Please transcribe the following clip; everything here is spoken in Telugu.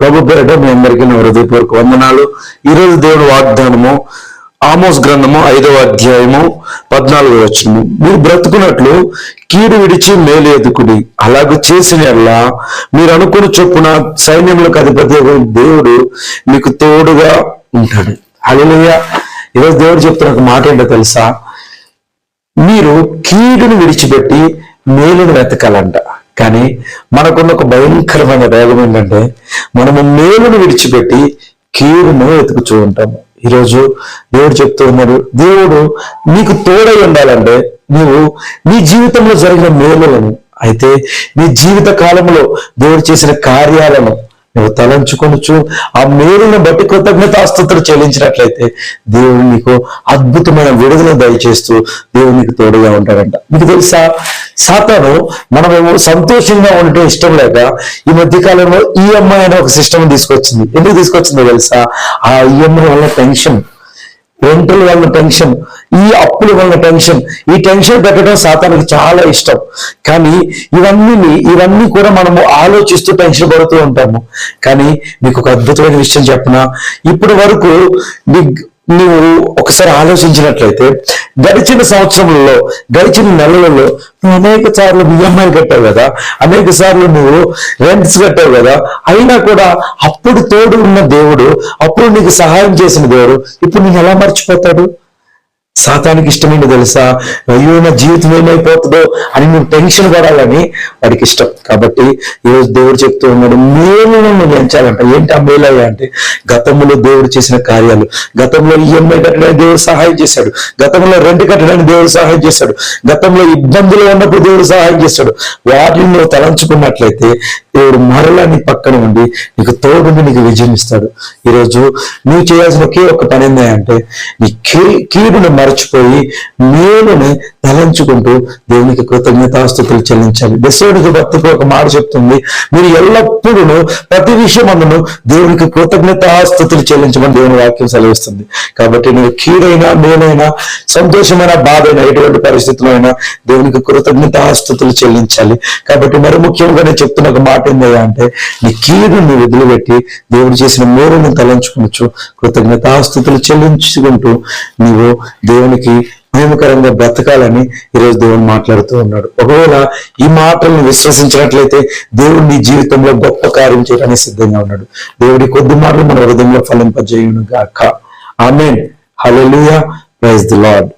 ప్రభు పేరిట మీ అందరికీ నా హృదయపూర్వక వందనాలు. ఈరోజు దేవుడు వాగ్దానము ఆమోస్ గ్రంథము ఐదవ అధ్యాయము పద్నాలుగో వచనము. మీరు బ్రతుకున్నట్లు కీడు విడిచి మేలు ఎదుకుడి. అలాగ చేసిన ఎడలా మీరు అనుకుని చొప్పున సైన్యములకు అధిపతి దేవుడు మీకు తోడుగా ఉంటాడు. హల్లెలూయా. ఈరోజు దేవుడు చెప్తున్న ఒక మాట ఏంటో తెలుసా? మీరు కీడును విడిచిపెట్టి మేలును వెతకాలంట. కానీ మనకున్న ఒక భయంకరమైన రోగం ఏంటంటే మనము మేలును విడిచిపెట్టి కీడును వెతుకుచూ ఉంటాము ఈరోజు దేవుడు చెప్తూ ఉన్నాడు దేవుడు నీకు తోడై ఉండాలంటే నీవు నీ జీవితంలో జరిగిన మేలులను అయితే నీ జీవిత కాలంలో దేవుడు చేసిన కార్యాలను నువ్వు తలంచుకొనొచ్చు ఆ మేలును బట్టి కృతజ్ఞతాస్తుతులు చెల్లించినట్లయితే దేవుడు నీకు అద్భుతమైన విడుదల దయచేస్తూ దేవుడు నీకు తోడుగా ఉంటాడంట. మీకు తెలుసా? సాతాను మనమేమో సంతోషంగా ఉండటం ఇష్టం లేక ఈ మధ్య కాలంలో ఈఎంఐ అనే ఒక సిస్టమ్ తీసుకొచ్చింది. ఎందుకు తీసుకొచ్చిందో తెలుసా? ఆ ఈఎంఐ వల్ల టెన్షన్ రెంటల వల్ల టెన్షన్ ఈ అప్పుల వల్ల టెన్షన్ ఈ టెన్షన్ పెట్టడం సాతానికి చాలా ఇష్టం. కానీ ఇవన్నీ ఇవన్నీ కూడా మనము ఆలోచిస్తూ టెన్షన్ పడుతూ ఉంటాము. కానీ మీకు ఒక అద్భుతమైన విషయం చెప్పిన? ఇప్పటి వరకు నువ్వు ఒకసారి ఆలోచించినట్లయితే గడిచిన సంవత్సరంలో గడిచిన నెలలలో నువ్వు అనేక సార్లు ఈఎంఐ కట్టావు కదా అనేక సార్లు నువ్వు రెంట్స్ కట్టావు కదా అయినా కూడా అప్పుడు తోడు ఉన్న దేవుడు అప్పుడు నీకు సహాయం చేసిన దేవుడు ఇప్పుడు నేను ఎలా మర్చిపోతాడు? సాతానికి ఇష్టమైంది తెలుసా? అయ్యో నా జీవితం ఏమైపోతుందో అని నువ్వు టెన్షన్ పడాలని వాడికి ఇష్టం. కాబట్టి ఈరోజు దేవుడు చెప్తూ ఉన్నాడు మేలును నువ్వు ఎంచాలంట. ఏంటి ఆ మేలయ్యా అంటే గతంలో దేవుడు చేసిన కార్యాలు గతంలో ఈఎంఐ కట్టడానికి దేవుడు సహాయం చేశాడు గతంలో రెంట్ కట్టడానికి దేవుడు సహాయం చేశాడు గతంలో ఇబ్బందులు ఉన్నప్పుడు దేవుడు సహాయం చేశాడు. వాటిని నువ్వు తలంచుకున్నట్లయితే దేవుడు మరలా నీ పక్కన ఉండి నీకు తోడుండి నీకు విజయం ఇస్తాడు. ఈరోజు నువ్వు చేయాల్సిన ఒకే ఒక పని ఏంటంటే నీ కీ- కీడును మర్చిపోయి మేలుని తలంచుకుంటూ దేవునికి కృతజ్ఞతాస్థుతులు చెల్లించాలి. దశోడికి భక్తికి ఒక మాట చెప్తుంది. మీరు ఎల్లప్పుడూ ప్రతి విషయం దేవునికి కృతజ్ఞతాస్థుతులు చెల్లించమని దేవుని వాక్యం సెలవిస్తుంది. కాబట్టి నేను కీడైనా మేలైనా సంతోషమైన బాధైనా ఎటువంటి పరిస్థితుల్లో అయినా దేవునికి కృతజ్ఞతాస్థుతులు చెల్లించాలి. కాబట్టి మరి ముఖ్యంగా నేను చెప్తున్న ఒక మాట ఏందా అంటే నీ కీడుని వదిలిపెట్టి దేవుడు చేసిన మేలును తలంచుకునొచ్చు. కృతజ్ఞతాస్థుతులు చెల్లించుకుంటూ నీవు దేవునికి మహిమకరంగా బ్రతకాలని ఈరోజు దేవుడు మాట్లాడుతూ ఉన్నాడు. ఒకవేళ ఈ మాటలను విశ్వసించినట్లయితే దేవుడు నీ జీవితంలో గొప్ప కార్యం చేయడానికి సిద్ధంగా ఉన్నాడు. దేవుడి కొద్ది మాటలు మన హృదయంలో ఫలింపజేయును గాక amen. Hallelujah. Praise the Lord